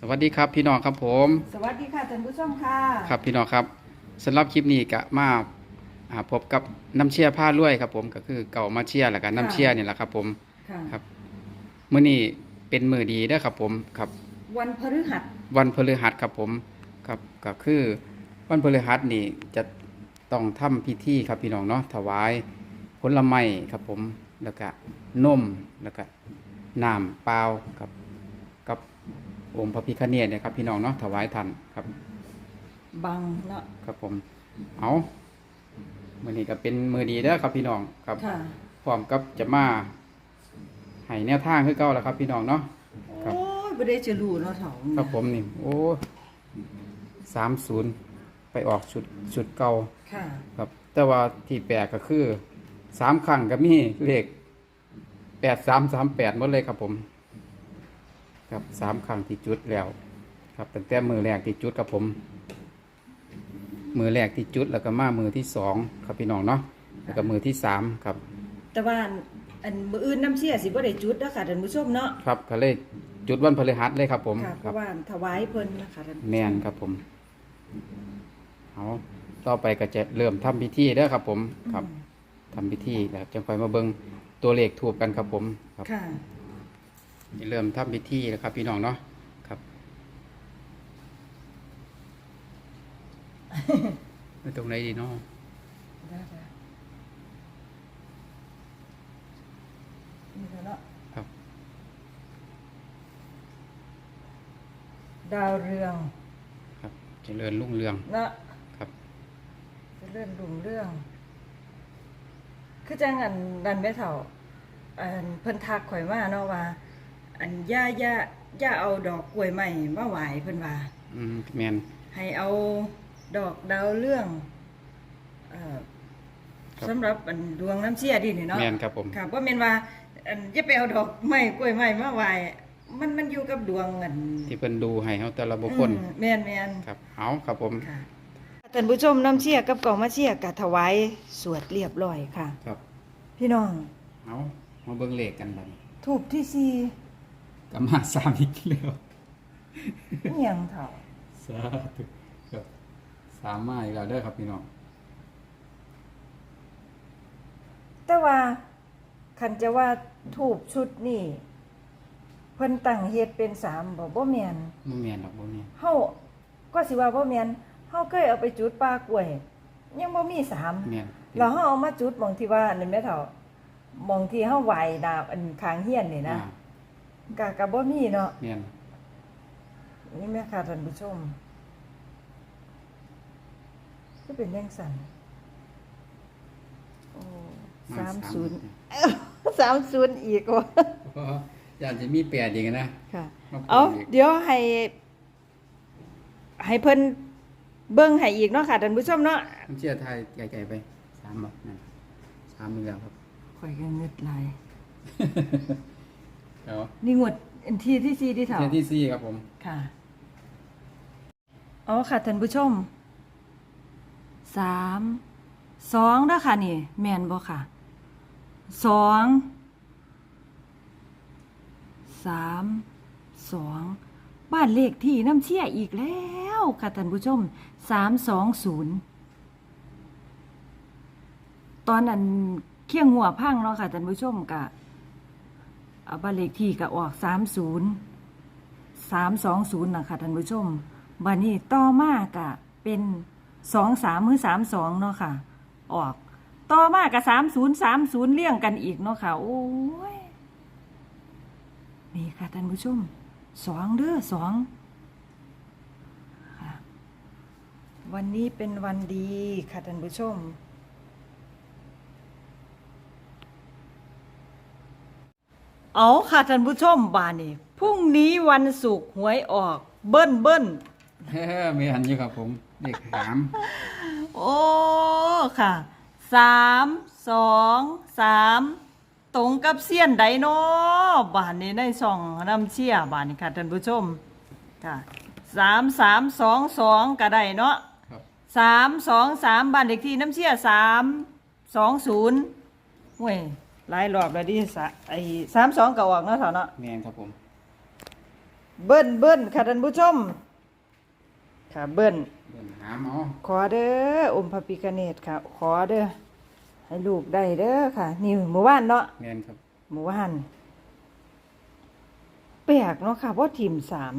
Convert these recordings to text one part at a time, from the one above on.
สวัสดีครับพี่น้องครับผม สวัสดีค่ะท่านผู้ชมค่ะครับพี่น้องครับสำหรับคลิปนี้ก็มาอ่าพบกับน้ำเชี่ยผ้าลวยครับผมก็คือเก่ามาเชี่ยแล้วกันน้ำเชี่ยนี่แหละครับผมค่ะครับมื้อนี้เป็นมื้อดีเด้อครับผมครับวันพฤหัสวันพฤหัสครับผมครับก็คือวันพฤหัสนี่จะต้องทำพิธีครับพี่น้องเนาะถวายผลไม้ครับผมแล้วก็นมแล้วก็น้ำเปล่าครับกับ องค์พระพิฆเนศเนยครับพี่น้องเนาะถวายท่านครับ บังเนาะครับผม เอามือนี้ก็เป็นมือดีเด้อครับพี่น้องครับค่ะพร้อมกับจะมาให้แนวทางคือเก่าแล้วครับ พี่น้องเนาะ ครับ โอ้ยไม่ได้จะรู้เนาะเถาครับผมนี่โอ้สามศูนย์ไปออกชุดชุดเก่าค่ะ ครับ แต่ว่าที่แปลกก็คือสามครั้งก็มีเลขแปดสามสามแปดหมดเลยครับผม ครับสามครั้งที่จุดแล้ว ครับตั้งแต่มือแรกที่จุดครับผม มือแรกที่จุดแล้วก็มามือที่สองครับพี่น้องเนาะแล้วก็มือที่สามครับ แต่ว่าอันมื้ออื่นน้ำเชี่ยสิบ่ได้จุดเด้อค่ะท่านผู้ชมเนาะครับก็เลยจุดวันพฤหัสเลยครับ ผมค่ะเพครัราะบว่าถวายเพิ่นนะคะท่านผู้ชแมนครับผมเอาต่อไปก็จะเริ่มทำพิธีเด้อครับ ผมครับทำพิธีแล้วจะค่อยมาเบิ่งตัวเลขถูกกันครับผมครับค่ะจะ เริ่มทำพิธีแล้วครับ พี่น้องเนาะครับไปตรงไหนดีเนาะได้ค่ะนี่ค่ะเนาะครับดาวเรือง ครับเจริญรุ่งเรืองเนาะครับเจะเลื่อนรุ่งเรื่อง คือจังอันดันแม่เฒ่าอันเพิ่นทักข่อยมาเนาะว่า อันย่าย่าย่าเอาดอกกล้วยใหม่มาไหว้เพิ่นว่า อืมแมนให้เอาดอกดาวเรื่องเอ่อครับสำหรับอันดวงน้ำเชี่ยดินี่เนาะแมนครับผม ค่ะบ่แม่นว่า อันจะไปเอาดอกไม้กล้วยไม้มาไหว้มันมันอยู่กับดวงอันที่เพิ่นดูให้เฮาแต่ละบุคคลอืมแม่นแม่นครับเอาครับผม ค่ะท่านผู้ชมน้ำเชี่ยกับกองมาเชี่ยก็ถวายสวดเรียบร้อยค่ะ ครับ พี่น้องเอามาเบิ่งเลขกันบัดนี้ทูบที่สี่ ก็มาสามอีกแล้วอิหยังเถ่าสาธุครับสามมาอีกแล้วเด้อครับพี่น้องแต่ว่าคันจะว่าทูบชุดนี่เพิ่นตั้งเฮ็ดเป็นสามบ่บ่แม่นบ่แม่นดอกบ่แม่นเฮาก็สิว่าบ่แม่นเฮาเคยเอาไปจุดปลากล้วย ยังบ่มีสาม แม่นแล้วเฮาเอามาจุดหม่องที่ว่านั่นแม่เฒ่าหม่องที่เฮาไหว้ดาบอันข้างเฮียนนี่นะ อ่า ก็ก็บ่มีเนาะแม่นนี่แม่ค่ะท่านผู้ชม ก็เป็นจังซั่นโอ้มาสามสามศูนย์สามศูนย์อีกว่ะเพราะอยากจะมีแปดอีกนะค่ะ มาพูดเอาอีกเดี๋ยวให้ ให้เพิ่นเบิ่งให้อีกเนาะค่ะท่านผู้ชมเนาะผมเชื่อไทยไกลๆไปสามบ่นั่นสามอีกแล้วครับ ข่อยก็เงึดหลาย แล้วนี่งวดอันที่ที่สี่ที่เถาเที่ยที่สี่ครับผม ค่ะ อ๋อค่ะท่านผู้ชม สาม สองเด้อค่ะนี่ แม่นบ่ค่ะ สอง สาม สอง บ้านเลขที่น้ำเชี่ยอีกแล้วค่ะท่านผู้ชม สามสองศูนย์ ตอนนั้นเคียงหัวพังเนาะค่ะท่านผู้ชมกะ เอาบ้านเลขที่กะออกสามศูนย์สามสองศูนย์นะคะท่านผู้ชมบันนี้ต่อมากะเป็นสองสามหรือสามสองเนาะค่ะ ออก ต่อมากะสามศูนย์สามศูนย์เลี่ยงกันอีกเนาะค่ะ โอ้ยนี่ค่ะท่านผู้ชมสองเด้อสองค่ะวันนี้เป็นวันดีค่ะท่านผู้ชม เอาค่ะท่านผู้ชมบานนี้พรุ่งนี้วันศุกร์หวยออก เบิ้ลเบิ้ลเฮ้อมีอันอยู่ครับผมเลขหามโอ้ค่ะสามสองสามตรงกับเสี้ยนไดโนบานนี้ในช่องน้ำเชี่ยบานนี้ค่ะท่านผู้ชมค่ะสามสามสองสองก็ได้เนาะครับสามสองสามบ้านเด็กที่น้ำเชี่ยสามสองศูนย์เว้ย หลายรอบแล้วดิสะไอ้สามสองก็ออกเนาะเถอะเนาะแม่นครับผม เบิ้นเบิ้นค่ะท่านผู้ชม ค่ะเบิ้นเบิ่งหาหมอขอเด้ออมพระพิคเนตค่ะ ขอเด้อให้ลูกได้เด้อค่ะ นี่หมู่บ้านเนาะแม่นครับ หมู่บ้านแปลกเนาะค่ะเพราะทีมสาม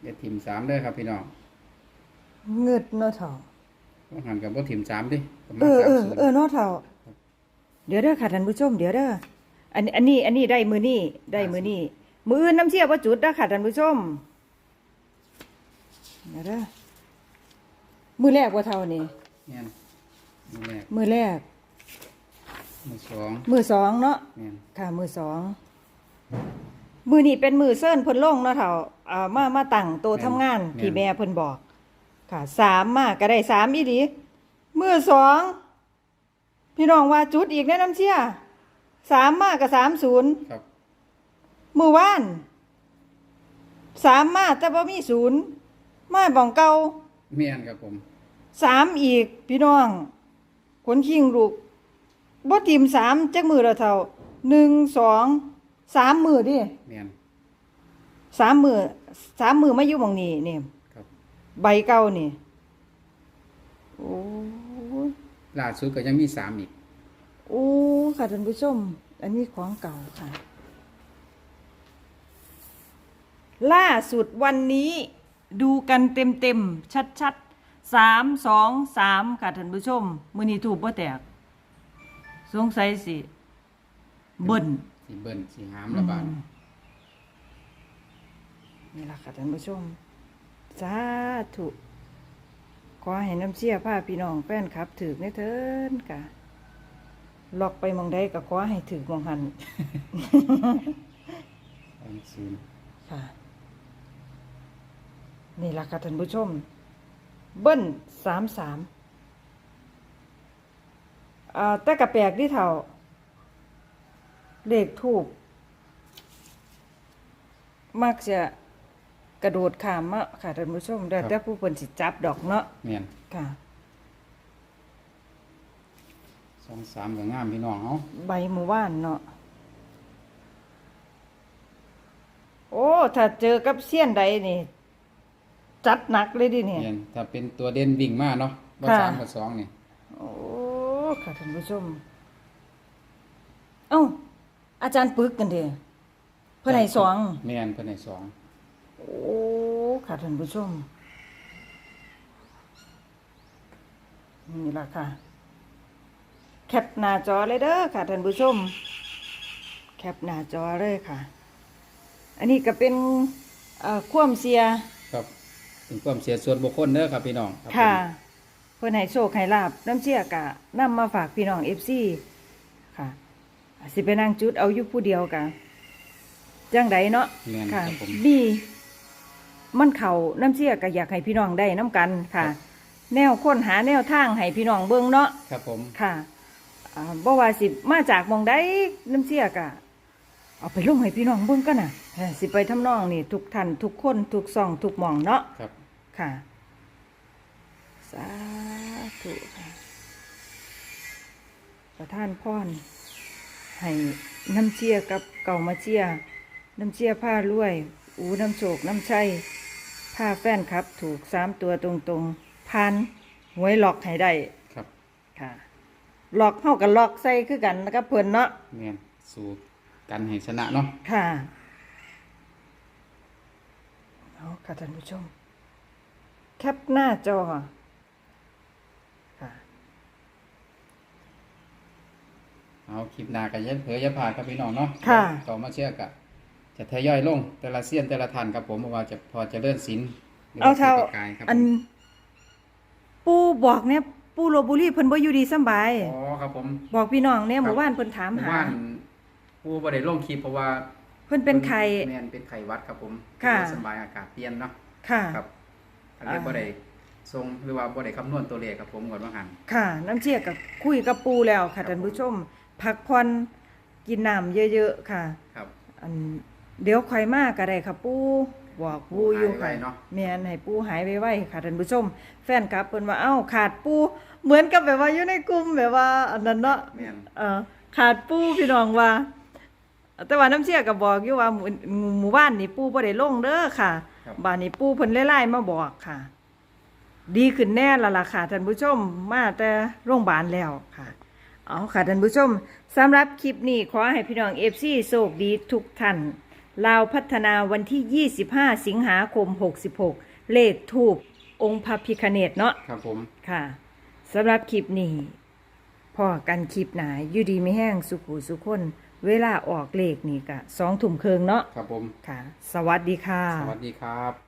เดี๋ยวทีมสามเด้อครับพี่น้องเงึดเนาะเถ่าต้องหันกับบ่ทีมสามดิประมาณเออเออ30เออเนาะเถ่า เดี๋ยวเด้อค่ะท่านผู้ชมเดี๋ยวเด้ออันอันนี้ อันนี้ได้มือนี่ได้มือนี่มืออื่นน้ำเชี่ยวว่าจุดนะค่ะท่านผู้ชมเดี๋ยวเด้อมือแรกว่าเท่านี้แม่นมือแรกมือแรก มือสองมือสองเนาะแม่นค่ะ มือสองมือนี่เป็นมือเส้นเพิ่นลงเนาะเถ่าอ่ามามาตั้งโตะทำงานที่แม่เพิ่นบอก ค่ะสามมากก็ได้สามอีดีมือสอง พี่น้องว่าจุดอีกแนะน้ำเชี่ยสามมากกับสามศูนย์ครับมือว่านสามมาแต่ว่ามีศูนย์มาบ่องเก่าแม่นครับผมสามอีก พี่น้องขนคิงลูกบ่ทีมสามจักมือละเท่าหนึ่งสองสามมือดิแม่นสามมือสามมือมาอยู่หมองนี้นี่ครับใบเก่านี่โอ้ย ล่าสุดก็ยังมีสามอีก โอ้ค่ะท่านผู้ชม อันนี้ของเก่าค่ะ ล่าสุดวันนี้ดูกันเต็มเต็มชัดชัดๆสามสองสามค่ะท่านผู้ชม มือนี้ถูกบ่แตก สงสัยสิ เบิ่นสีเบิ้นสีหามระบาดอืมนี่ล่ะค่ะท่านผู้ชมสาธุ ขอให้น้ำเชี่ยผ้าพี่น้องแฟนครับถือในเทินกะล็อกไปหมองใดก็ขอให้ถือมองหันสามศูนย์ค่ะ นี่ล่ะค่ะท่านผู้ชม เบิ้ลสามสามอ่าแต่กระแปลกที่เท่าเลขทูบมักจะ กระโดดขามมาค่ะท่านผู้ชมแต่แต่ผู้เพิ่นสิจับดอกเนาะแม่นค่ะ สองสามก็งามพี่น้องเฮาใบหมู่บ้านเนาะโอ้ถ้าเจอกับเสี้ยนใดนี่ จัดหนักเลยดิเนี่ย แม่นถ้าเป็นตัวเด่นวิ่งมาเนาะบ่ค่ะ สามกับสองนี่โอ้ค่ะท่านผู้ชม เอ้าอาจารย์ปึกกันเด้เพื่อนให้สอง แม่นเพิ่นให้สอง โอ้ค่ะท่านผู้ชม นี่ล่ะค่ะ แคปหน้าจอเลยเด้อค่ะท่านผู้ชม แคปหน้าจอเลยค่ะ อันนี้ก็เป็นเอ่อความเสียครับเป็นความเสียส่วนบุคคลเด้อครับพี่น้องรับค่ะผมเพื่อนให้โชคให้ลาบน้ำเชี่ยกะนำมาฝากพี่น้องเอฟซีค่ะ สิไปนั่งจุดเอาอยู่ผู้เดียวกะจังใดเนาะแม่นคค่ะรับผมบี มันเข่าน้ำเชี่ยก็อยากให้พี่น้องได้น้ำกันค่ะครับแนวค้นหาแนวทางให้พี่น้องเบิ่งเนาะครับผมค่ะอ่าบ่ว่าสิมาจากหมองใดน้ำเชี่ยกะเอาไปลงให้พี่น้องเบิ่งกันน่ะเออสิไปทำนองนี่ทุกท่านทุกคนทุกซ่องทุกหม่องเนาะ ครับ ค่ะ สาธุค่ะ ประท่านพรให้น้ำเชียกับเก่ามาเชียน้ำเชียผ้ารวย อูน้ำโชคน้ำชัย ผ้าแฟนครับถูกสามตัวตรงๆพันหวยหลอกให้ได้ครับ ค่ะ หลอกเข้ากับหลอกใส่คือกันนะครับเพิ่นเนาะแม่นสู่กันให้ชนะเนาะค่ะเอาค่ะท่านผู้ชม แคปหน้าจอค่ะ เอาคลิปหน้าก็อย่าเผยอย่าพลาดครับพี่น้องเนาะค่ะ ต่อมาเชื่อกับ จะทยอยลง แต่ละเสี้ยนแต่ละทันครับผมเพราะว่าจะพอจะเลื่อนสินหรืเอาว่าเท่าสิไปกายครับอันปูบอกเนี่ยปูโรบุรีเพิ่นบ่อยู่ดีสำบายอ๋อครับผมบอกพี่น้องเนี่ยครับหมู่บ้านเพิ่นถามผมหาว่าผู้บ่ได้ลงคลิปเพราะว่า เพิ่นเป็นไข้แม่นเป็นไข้หวัดครับผมค่ะบ่สำบายอากาศเปลี่ยนเนาะค่ะครับอันนี้อ่าบ่ได้ทรงหรือว่าบ่ได้คำนวณตัวเลขครับผมก่อนว่าหันค่ะ น้ำเชี่ยกับคุยกับปูแล้วค่ะครับท่านผู้ชมพักผ่อนกินน้ำเยอะๆค่ะ ครับ อัน เดี๋ยวค่อยมาก็ได้ค่ะปูบอกปูอยู่หายไวค่ะเนาะ แม่นให้ปูหายไวๆค่ะท่านผู้ชม แฟนคลับเพิ่นว่าเอ้าขาดปูเหมือนกับแบบว่าอยู่ในกลุ่มแบบว่าอันนั้นเนาะ แม่นเออขาดปูพี่น้องว่า แต่ว่าน้ำเชี่ยก็บอกอยู่ว่าหมู่หมู่บ้านนี่ปู่บ่ได้ลงเด้อค่ะครับบ้านนี้ปู่เพิ่นไล่ๆมาบอกค่ะ ดีขึ้นแน่และล่ะค่ะท่านผู้ชมมาแต่โรงพยาบาลแล้วค่ะ เอาค่ะท่านผู้ชมสำหรับคลิปนี้ขอให้พี่น้อง FC โชคดีทุกท่าน ลาวพัฒนาวันที่ 25 สิงหาคม 66 เลขทูปองค์พระพิคเนตเนาะครับผมค่ะสำหรับคลิปนี้พอกันคลิปหนาอยู่ดีไม่แห้งสุขุสุขคนเวลาออกเลขนี่กะสองถุ่มเคืองเนาะครับผมค่ะ สวัสดีค่ะ สวัสดีครับ